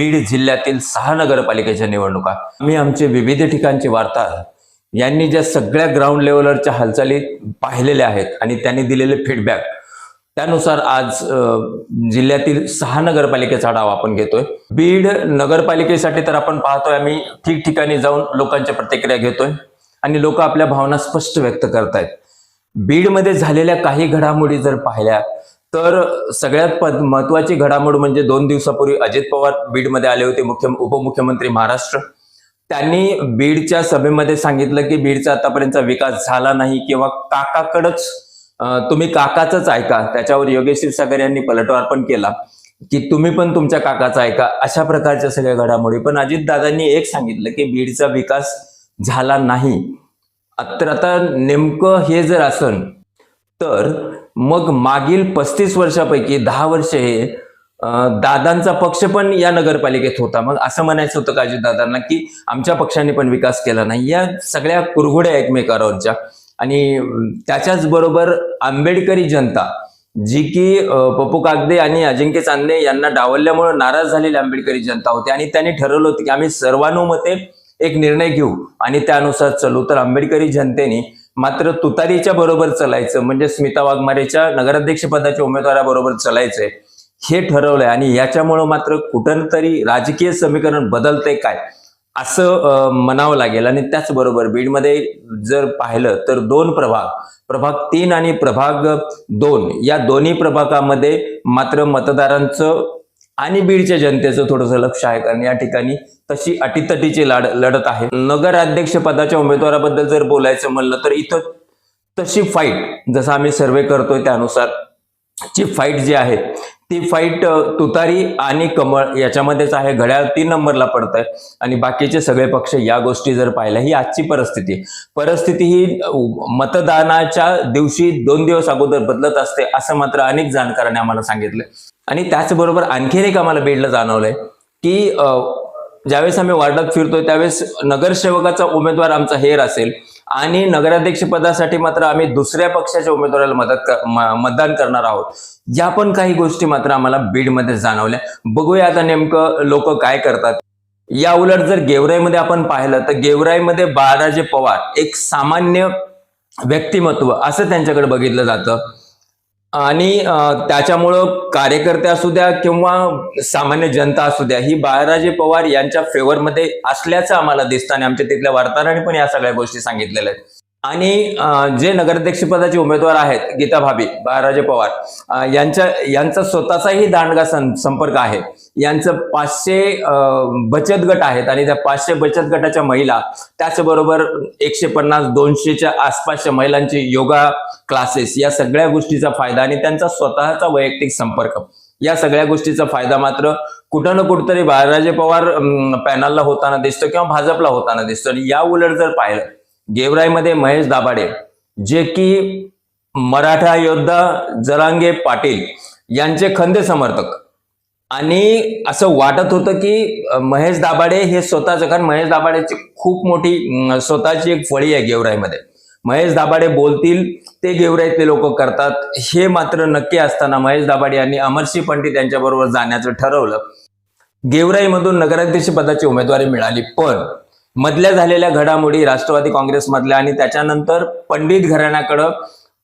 बीड जिल्ह्यातील सहा नगरपालिकेच्या निवडणुका. आम्ही आमचे विविध ठिकाणचे वार्ताहर यांनी ज्या सगळ्या ग्राउंड लेवलवरच्या हालचाली पाहिलेल्या आहेत आणि त्यांनी दिलेले फीडबॅक त्यानुसार आज जिल्ह्यातील सहा नगरपालिकेचा डाव आपण घेतोय. बीड नगरपालिकेसाठी तर आपण पाहतोय आम्ही ठिकठिकाणी जाऊन लोकांच्या प्रतिक्रिया घेतोय आणि लोक आपल्या भावना स्पष्ट व्यक्त करतायत. बीडमध्ये झालेल्या काही घडामोडी जर पाहिल्या तर सगळ्यात महत्वाची घडामोड म्हणजे दोन दिवसापूर्वी अजित पवार बीडमध्ये आले होते मुख्य उपमुख्यमंत्री महाराष्ट्र. त्यांनी बीडच्या सभेमध्ये सांगितलं की बीडचा आतापर्यंतचा विकास झाला नाही किंवा काकाकडच तुम्ही काकाचंच ऐका. त्याच्यावर योगेश सागर यांनी पलटवार पण केला की तुम्ही पण तुमच्या काकाचा ऐका अशा प्रकारच्या सगळ्या घडामोडी. पण अजित दादांनी एक सांगितलं की बीडचा विकास झाला नाही. तर आता नेमकं हे जर असन तर मग मागील पस्तीस वर्षापैकी दहा वर्ष हे दादांचा पक्ष पण या नगरपालिकेत होता. मग असं म्हणायचं होतं काजी दादांना की आमच्या पक्षाने पण विकास केला नाही. या सगळ्या कुरघोड्या एकमेकावरच्या आणि त्याच्याच बरोबर आंबेडकरी जनता जी की पप्पू कागदे आणि अजिंक्य चांदे यांना डावलल्यामुळे नाराज झालेली आंबेडकरी जनता होती. आणि त्यांनी ठरवलं होतं की आम्ही सर्वानुमते एक निर्णय घेऊ. आणि त्यानुसार चलू. तर आंबेडकरी जनतेने मात्र तुतारीच्या बरोबर चलायचं म्हणजे स्मिता वाघमारेच्या नगराध्यक्ष पदाच्या उमेदवाराबरोबर चालायचंय हे ठरवलंय. आणि याच्यामुळं मात्र कुठं तरी राजकीय समीकरण बदलतंय काय असं म्हणावं लागेल. आणि त्याचबरोबर बीडमध्ये जर पाहिलं तर दोन प्रभाग प्रभाग तीन आणि प्रभाग दोन या दोन्ही प्रभागामध्ये मात्र मतदारांचं आणि बीडच्या जनतेचं थोडंसं लक्ष आहे कारण या ठिकाणी तशी अटीतटीची लाड लढत आहे. नगराध्यक्ष पदाच्या उमेदवाराबद्दल जर बोलायचं म्हणलं तर इथं तशी फाईट जसं आम्ही सर्वे करतोय त्यानुसार ची फाईट जी आहे ती फाईट तुतारी आणि कमळ याच्यामध्येच आहे. घड्याळ तीन नंबरला पडत आहे आणि बाकीचे सगळे पक्ष या गोष्टी जर पाहिल्या ही आजची परिस्थिती परिस्थिती ही मतदानाच्या दिवशी दोन दिवस अगोदर बदलत असते असं मात्र अनेक जाणकारांनी आम्हाला सांगितलं आणि त्याचबरोबर आणखीन एक आम्हाला बीडला जाणवलंय की ज्यावेळेस आम्ही वार्डात फिरतोय त्यावेळेस नगरसेवकाचा उमेदवार आमचा हेर असेल आणि नगराध्यक्ष पदासाठी मात्र आम्ही दुसऱ्या पक्षाच्या उमेदवाराला मदत मतदान करणार आहोत. या पण काही गोष्टी मात्र आम्हाला बीडमध्ये जाणवल्या. बघूया आता नेमकं लोक काय करतात. या उलट जर गेवराईमध्ये आपण पाहिलं तर गेवराईमध्ये बाळराजे पवार एक सामान्य व्यक्तिमत्व असं त्यांच्याकडे बघितलं जातं. आणि त्याच्यामुळं कार्यकर्ते असू द्या किंवा सामान्य जनता असू द्या ही बाळराजे पवार यांच्या फेवरमध्ये असल्याचं आम्हाला दिसतं आणि आमच्या तिथल्या वार्ताहरांनी पण या सगळ्या गोष्टी सांगितलेल्या आहेत. आणि जे नगराध्यक्षपदाचे उमेदवार आहेत गीता भाभी बाळाराजे पवार यांच्या यांचा स्वतःचाही दांडगा सं- संपर्क आहे. यांचं पाचशे बचत गट आहेत आणि त्या पाचशे बचत गटाच्या महिला त्याचबरोबर एकशे पन्नास दोनशेच्या आसपासच्या महिलांची योगा क्लासेस या सगळ्या गोष्टीचा फायदा आणि त्यांचा स्वतःचा वैयक्तिक संपर्क. या सगळ्या गोष्टीचा फायदा मात्र कुठं ना कुठंतरी बाळाराजे पवार पॅनलला होताना दिसतो किंवा भाजपला होताना दिसतो. आणि या उलट जर पाहिलं गेवराईमध्ये महेश दाभाडे जे की मराठा योद्धा जरांगे पाटील यांचे खंदे समर्थक. आणि असं वाटत होतं की महेश दाभाडे हे स्वतःच कारण महेश दाभाडेची खूप मोठी स्वतःची एक फळी आहे गेवराईमध्ये. महेश दाभाडे बोलतील ते गेवराईतले लोक करतात. हे मात्र नक्की असताना महेश दाभाडे यांनी अमरसिंह पंडित यांच्याबरोबर जाण्याचं ठरवलं. गेवराईमधून नगराध्यक्ष पदाची उमेदवारी मिळाली पण मधल्या झालेल्या घडामोडी राष्ट्रवादी काँग्रेसमधल्या आणि त्याच्यानंतर पंडित घराण्याकडं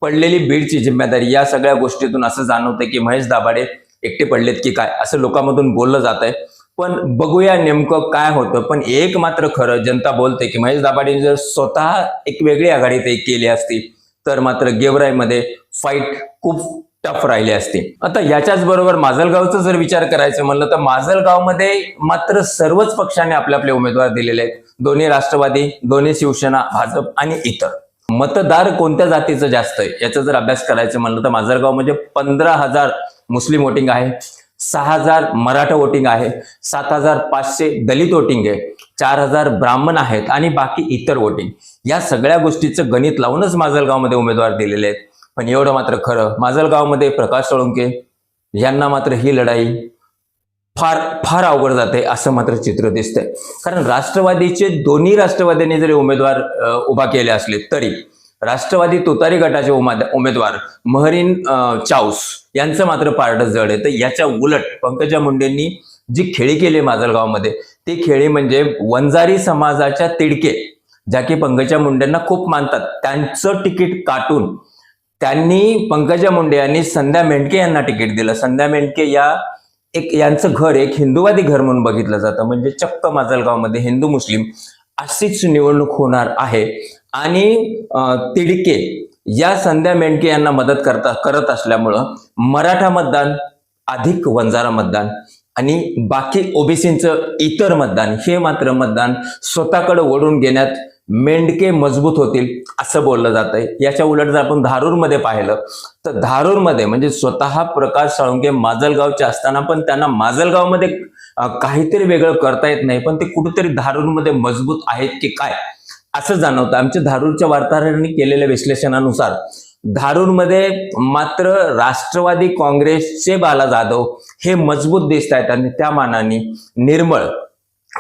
पडलेली बीडची जिम्मेदारी या सगळ्या गोष्टीतून असं जाणवतंय की महेश दाभाडे एकटे पडलेत की काय असं लोकांमधून बोललं जात आहे पण बघूया नेमकं काय होतं. पण एक मात्र खरं जनता बोलते की महेश दाभाडेने जर स्वतः एक वेगळी आघाडी ते केली असती तर मात्र गेवराईमध्ये फाईट खूप टफ राहिले असते. आता याच्याच बरोबर माजलगावचा जर विचार करायचं म्हणलं तर माजलगावमध्ये मात्र सर्वच पक्षांनी आपले आपले उमेदवार दिलेले आहेत. दोन्ही राष्ट्रवादी दोन्ही शिवसेना भाजप आणि इतर. मतदार कोणत्या जातीचं जास्त आहे? याचा जर अभ्यास करायचं म्हणलं तर माजलगाव म्हणजे पंधरा हजार मुस्लिम वोटिंग आहे सहा हजार मराठा वोटिंग आहे सात हजार पाचशे दलित वोटिंग आहे चार हजार ब्राह्मण आहेत आणि बाकी इतर वोटिंग. या सगळ्या गोष्टीचं गणित लावूनच माजलगावमध्ये उमेदवार दिलेले आहेत. पण एवढं मात्र खरं. माजलगावमध्ये प्रकाश सोळंके यांना मात्र ही लढाई फार फार अवघड जाते असं मात्र चित्र दिसतंय. कारण राष्ट्रवादीचे दोन्ही राष्ट्रवादीने जरी उमेदवार उभा केले असले तरी राष्ट्रवादी तुतारी गटाचे उमेदवार महरीन चाऊस यांचं मात्र पारड जड आहे. तर याच्या उलट पंकजा मुंडेंनी जी खेळी केली माजलगावमध्ये ती खेळी म्हणजे वंजारी समाजाच्या तिडके ज्या की पंकजा मुंडेंना खूप मानतात. त्यांचं तिकीट काटून त्यांनी पंकजा मुंडे यांनी संध्या मेंढके यांना तिकीट दिलं. संध्या मेंढके या एक यांचं घर एक हिंदुवादी घर म्हणून बघितलं जातं. म्हणजे चक्क माजलगावमध्ये हिंदू मुस्लिम अशीच निवडणूक होणार आहे. आणि तिडके या संध्या मेंढके यांना मदत करता करत असल्यामुळं मराठा मतदान अधिक वंजारा मतदान आणि बाकी ओबीसींचं इतर मतदान हे मात्र मतदान स्वतःकडे ओढून घेण्यात मेंढके मजबूत होतील असं बोललं जात आहे याच्या उलट जर आपण धारूरमध्ये पाहिलं तर धारूरमध्ये म्हणजे स्वतः प्रकाश साळुंके माजलगावचे असताना पण त्यांना माजलगावमध्ये काहीतरी वेगळं करता येत नाही पण ते कुठेतरी धारूरमध्ये मजबूत आहेत की काय असं जाणवतं. आमच्या धारूरच्या वार्ताहरांनी केलेल्या विश्लेषणानुसार धारूरमध्ये मात्र राष्ट्रवादी काँग्रेसचे बाला जाधव हे मजबूत दिसत आहेत आणि त्या मानाने निर्मळ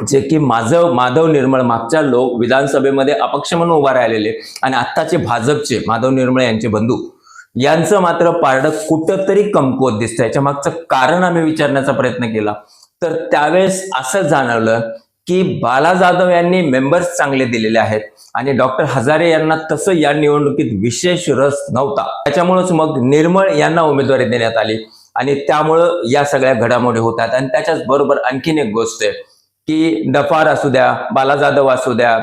जे की माधव माधव निर्मळ मागच्या लोक विधानसभेमध्ये अपक्ष म्हणून उभा राहिलेले आणि आत्ताचे भाजपचे माधव निर्मळ यांचे बंधू. यांचं मात्र पारडं कुठंतरी कमकुवत दिसतं याच्या मागचं कारण आम्ही विचारण्याचा प्रयत्न केला. तर त्यावेळेस असं जाणवलं की बाला जाधव यांनी मेंबर्स चांगले दिलेले आहेत आणि डॉक्टर हजारे यांना तसं या निवडणुकीत विशेष रस नव्हता. त्याच्यामुळेच मग निर्मळ यांना उमेदवारी देण्यात आली आणि त्यामुळं या सगळ्या घडामोडी होतात आणि त्याच्याच बरोबर आणखीन एक गोष्ट आहे. की डफार असू द्या बाला जाधव असू द्या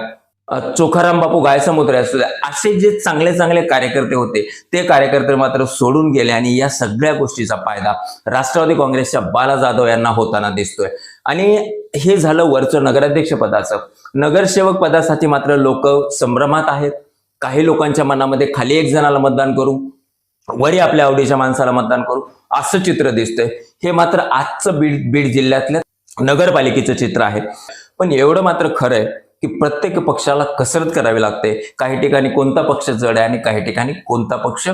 चोखाराम बापू गायसमुद्रे असू द्या असे जे चांगले चांगले कार्यकर्ते होते ते कार्यकर्ते मात्र सोडून गेले आणि या सगळ्या गोष्टीचा फायदा राष्ट्रवादी काँग्रेसच्या बाला जाधव यांना होताना दिसतोय. आणि हे झालं वरचं नगराध्यक्ष पदाचं. नगरसेवक पदासाठी मात्र लोक संभ्रमात आहेत. काही लोकांच्या मनामध्ये खाली एक जणाला मतदान करू वरी आपल्या आवडीच्या माणसाला मतदान करू असं चित्र दिसतंय. हे मात्र आजचं बीड बीड जिल्ह्यातल्या नगरपालिकेचं चित्र आहे. पण एवढं मात्र खरं आहे की प्रत्येक पक्षाला कसरत करावी लागते. काही ठिकाणी कोणता पक्ष जड आहे आणि काही ठिकाणी कोणता पक्ष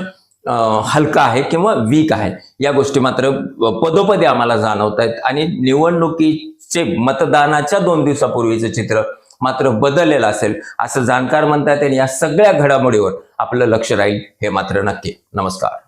हलका आहे किंवा वीक आहे. या गोष्टी मात्र पदोपदी आम्हाला जाणवत आहेत आणि निवडणुकीचे मतदानाच्या दोन दिवसापूर्वीचं चित्र मात्र बदललेलं असेल असं जाणकार म्हणतात आणि या सगळ्या घडामोडीवर आपलं लक्ष राहील हे मात्र नक्की. नमस्कार.